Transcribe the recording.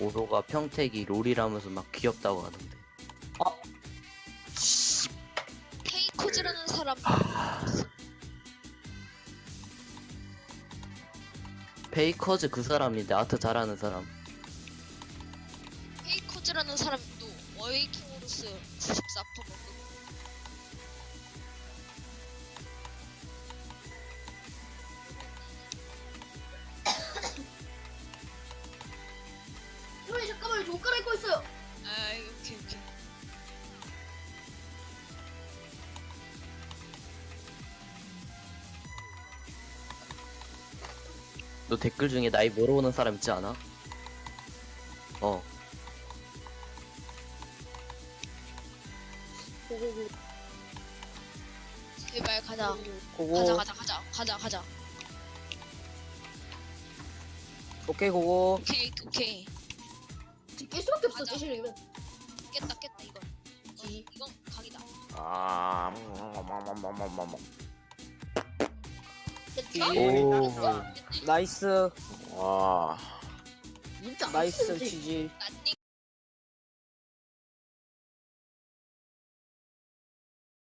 오로가 평택이 롤이라면서 막 귀엽다고 하던데. 케이코즈라는 사람. 페이커즈 그 사람인데 아트 잘하는 사람. 케이코즈라는 사람도 워이킹으로스 94% 잠깐만요 저옷 갈아입고 있어요. 아 오케이 오케이. 너 댓글 중에 나이 물어보는 사람 있지 않아? 어. 고고고 제발 가자. 고고. 가자 가자 가자 가자 가자. 오케이 고고. 오케이 오케이 깰 수밖에 없어 맞아. 제시이면 깼다 깼다 이건 어, 지. 이건 각이다 아 깼다? 오. 나이스 와 진짜 나이스 지 지지 난닝